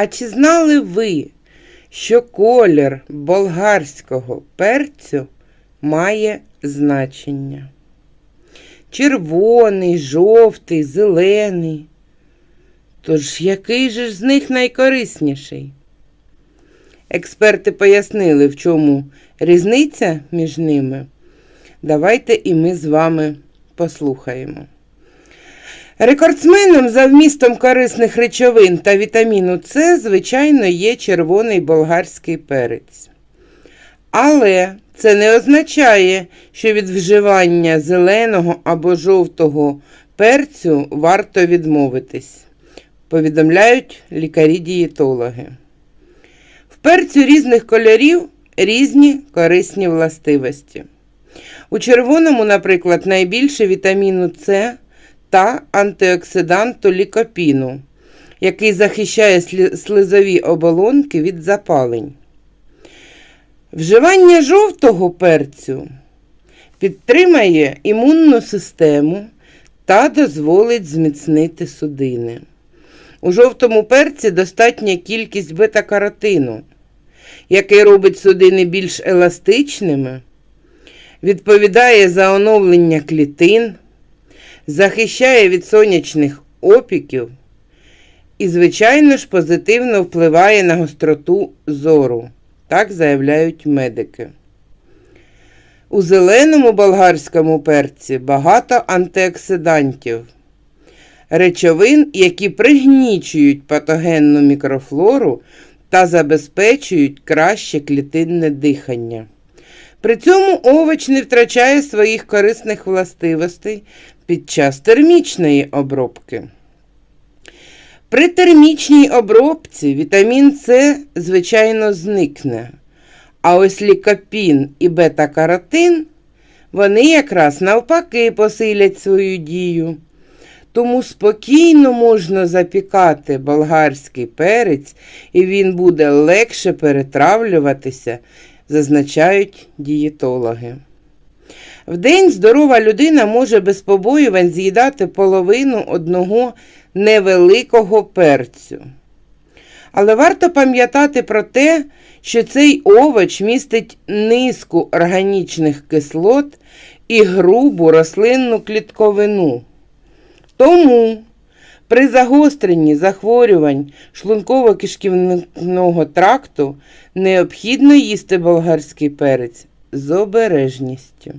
А чи знали ви, що колір болгарського перцю має значення? Червоний, жовтий, зелений. Тож який же з них найкорисніший? Експерти пояснили, в чому різниця між ними. Давайте і ми з вами послухаємо. Рекордсменом за вмістом корисних речовин та вітаміну С, звичайно, є червоний болгарський перець. Але це не означає, що від вживання зеленого або жовтого перцю варто відмовитись, повідомляють лікарі-дієтологи. В перцю різних кольорів різні корисні властивості. У червоному, наприклад, найбільше вітаміну С та антиоксиданту лікопіну, який захищає слизові оболонки від запалень. Вживання жовтого перцю підтримає імунну систему та дозволить зміцнити судини. У жовтому перці достатня кількість бета-каротину, який робить судини більш еластичними, відповідає за оновлення клітин, захищає від сонячних опіків і, звичайно ж, позитивно впливає на гостроту зору. Так заявляють медики. У зеленому болгарському перці багато антиоксидантів, речовин, які пригнічують патогенну мікрофлору та забезпечують краще клітинне дихання. При цьому овоч не втрачає своїх корисних властивостей під час термічної обробки. При термічній обробці вітамін С, звичайно, зникне. А ось лікопін і бета-каротин, вони якраз навпаки посилять свою дію. Тому спокійно можна запікати болгарський перець, і він буде легше перетравлюватися, зазначають дієтологи. Вдень здорова людина може без побоювань з'їдати половину одного невеликого перцю. Але варто пам'ятати про те, що цей овоч містить низку органічних кислот і грубу рослинну клітковину. Тому при загостренні захворювань шлунково-кишківного тракту необхідно їсти болгарський перець з обережністю.